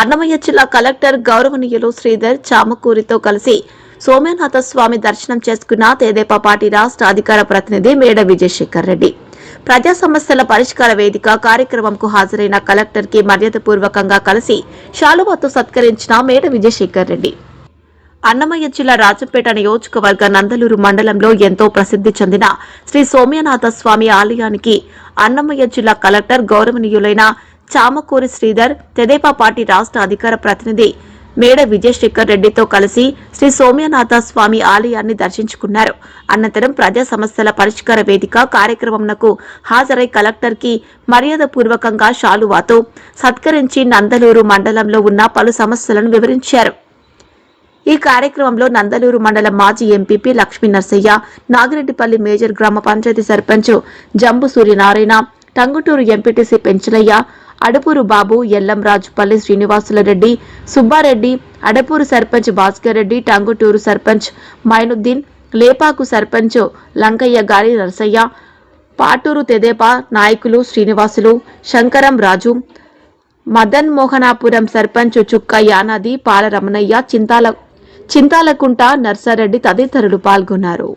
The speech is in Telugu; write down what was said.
అన్నమయ్య జిల్లా కలెక్టర్ గౌరవనీయులు శ్రీధర్ చామకూరితో కలిసి సోమనాథ స్వామి దర్శనం చేసుకున్న తెదేపా పార్టీ రాష్ట్ర అధికార ప్రతినిధి మేడ విజయశేఖర్ రెడ్డి. ప్రజా సమస్యల పరిష్కార వేదిక కార్యక్రమంకు హాజరైన కలెక్టర్కి మర్యాదపూర్వకంగా కలిసి శాలువాతో సత్కరించిన మేడ విజయశేఖర్ రెడ్డి. అన్నమయ్య జిల్లా రాజంపేట నియోజకవర్గ నందలూరు మండలంలో ఎంతో ప్రసిద్ధి చెందిన శ్రీ సోమ్యనాథ స్వామి ఆలయానికి అన్నమయ్య జిల్లా కలెక్టర్ గౌరవనీయులైన చామకూరి శ్రీధర్ తెదేపా పార్టీ రాష్ట్ర అధికార ప్రతినిధి మేడ విజయశేఖర్ రెడ్డితో కలిసి శ్రీ సోమ్యనాథ స్వామి ఆలయాన్ని దర్శించుకున్నారు. అనంతరం ప్రజా సమస్యల పరిష్కార వేదిక కార్యక్రమంకు హాజరై కలెక్టర్కి మర్యాదపూర్వకంగా షాలువాతో సత్కరించి నందలూరు మండలంలో ఉన్న పలు సమస్యలను వివరించారు. ఈ కార్యక్రమంలో నందలూరు మండల మాజీ ఎంపీపీ లక్ష్మీ నర్సయ్య నాగిరెడ్డిపల్లి మేజర్ గ్రామ పంచాయతీ సర్పంచ్ జంబు సూర్యనారాయణ టంగుటూరు ఎంపీటీసీ పెంచలయ్య అడపూరు బాబు ఎల్లంరాజుపల్లి శ్రీనివాసుల రెడ్డి సుబ్బారెడ్డి అడపూరు సర్పంచ్ భాస్కర్ రెడ్డి టంగుటూరు సర్పంచ్ మైనుద్దీన్ లేపాకు సర్పంచ్ లంకయ్య గారి నరసయ్య పాటూరు తెదేపా నాయకులు శ్రీనివాసులు శంకరం రాజు మదన్ మోహనాపురం సర్పంచ్ చుక్క యానాది పాల రమణయ్య చింతాల చింతాలకుంట నర్సారెడ్డి తదితరులు పాల్గొన్నారు.